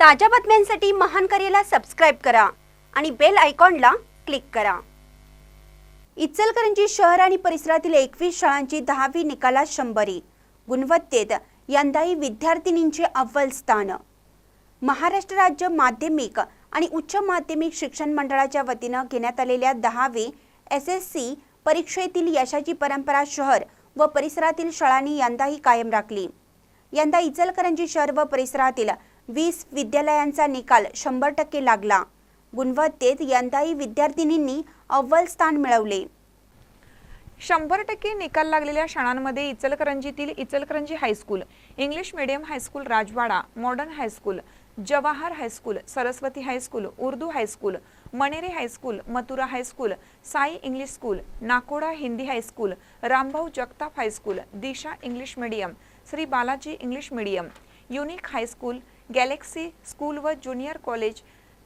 ताज्या बातम्यांसाठी महान करेला सबस्क्राईब करा आणि बेल आयकॉनला क्लिक करा. इचलकरंजी शहर आणि परिसरातील एकवीस शाळांची दहावी निकालात शंभरी गुणवत्तेत यंदाही विद्यार्थिनींचे अव्वल स्थान. महाराष्ट्र राज्य माध्यमिक आणि उच्च माध्यमिक शिक्षण मंडळाच्या वतीनं घेण्यात आलेल्या दहावी एस एस सी परीक्षेतील यशाची परंपरा शहर व परिसरातील शाळांनी यंदाही कायम राखली. यंदा इचलकरंजी शहर व परिसरातील वीस विद्यालयांचा निकाल शंभर टक्के लागला. गुणवत्तेत यंदाही विद्यार्थिनींनी अव्वल स्थान मिळवले. शंभर टक्के निकाल लागलेल्या शाळांमध्ये इचलकरंजीतील Ichalkaranji high school English medium high school Rajwada modern high school Jawahar high school Saraswati high school Urdu high school Manere high school Mathura high school Sai English school Nakoda Hindi high school Rambhau Jagtap high school Disha English medium Shri Balaji English medium unique high school galaxy school व junior college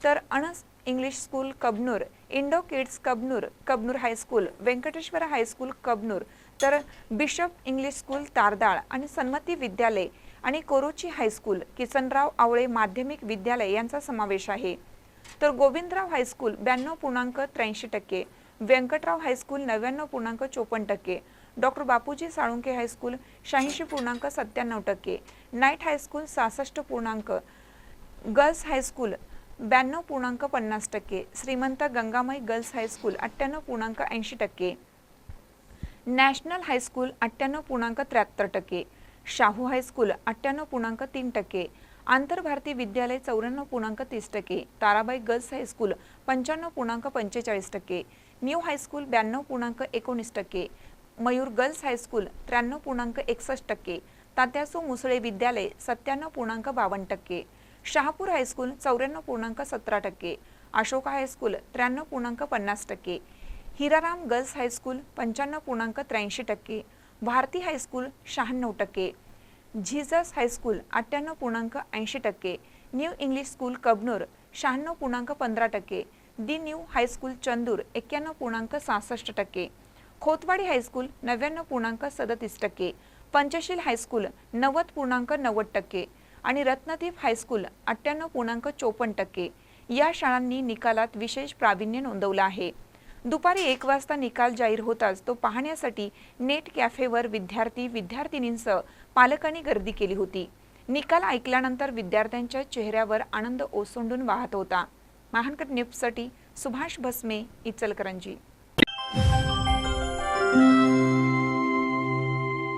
तर अणस English school Kabnur Indo kids Kabnur Kabnur high school Venkateshwar high school Kabnur तर bishop English school Tardal आणि सन्मती विद्यालय आणि Korochi high school Kisanrao आवळे माध्यमिक विद्यालय यांचा समावेश आहे. तर गोविंदराव हायस्कूल ब्याण्णव पूर्णांक त्र्याऐंशी टक्के व्यंकटराव हायस्कूल नव्याण्णव पूर्णांक चोपन्न टक्के डॉक्टर बापूजी साळुंके हायस्कूल शहाऐंशी पूर्णांक सत्त्याण्णव टक्के नाईट हायस्कूल सहासष्ट पूर्णांक गर्ल्स हायस्कूल ब्याण्णव पूर्णांक पन्नास टक्के श्रीमंत गंगामय गर्ल्स हायस्कूल अठ्ठ्याण्णव पूर्णांक ऐंशी टक्के नॅशनल हायस्कूल अठ्ठ्याण्णव पूर्णांक त्र्याहत्तर टक्के शाहू हायस्कूल अठ्ठ्याण्णव पूर्णांक तीन टक्के आंतरभारती विद्यालय चौऱ्याण्णव पूर्णांक तीस टक्के ताराबाई गर्ल्स हायस्कूल पंच्याण्णव पूर्णांक पंचेचाळीस टक्के न्यू हायस्कूल ब्याण्णव पूर्णांक एकोणीस टक्के मयूर गर्ल्स हायस्कूल त्र्याण्णव पूर्णांक एकसष्ट टक्के तात्यासू मुसळे विद्यालय सत्त्याण्णव पूर्णांक बावन्न टक्के शहापूर हायस्कूल चौऱ्याण्णव पूर्णांक सतरा टक्के अशोका हायस्कूल त्र्याण्णव पूर्णांक पन्नास टक्के हिराराम गर्ल्स हायस्कूल पंच्याण्णव पूर्णांक त्र्याऐंशी टक्के भारती हायस्कूल शहाण्णव टक्के झिझस हायस्कूल अठ्ठ्याण्णव पूर्णांक ऐंशी टक्के न्यू इंग्लिश स्कूल कबनूर शहाण्णव पूर्णांक पंधरा टक्के दी न्यू हायस्कूल चंदूर एक्क्याण्णव पूर्णांक सहासष्ट टक्के खोतवाडी हायस्कूल नव्याण्णव पूर्णांक सदतीस टक्के पंचशील हायस्कूल नव्वद पूर्णांक नव्वद टक्के आणि रत्नदीप हायस्कूल अठ्ठ्याण्णव पूर्णांक चोपन्न टक्के. या शाळांनी निकालात विशेष प्रावीण्य नोंदवलं आहे. दुपारी एक वाजता निकाल जाहीर होताच तो पाहण्यासाठी नेट कॅफेवर विद्यार्थी विद्यार्थिनींसह पालकांनी गर्दी केली होती. निकाल ऐकल्यानंतर विद्यार्थ्यांच्या चेहऱ्यावर आनंद ओसंडून वाहत होता. महानकट न्यूजसाठी सुभाष भस्मे इचलकरंजी.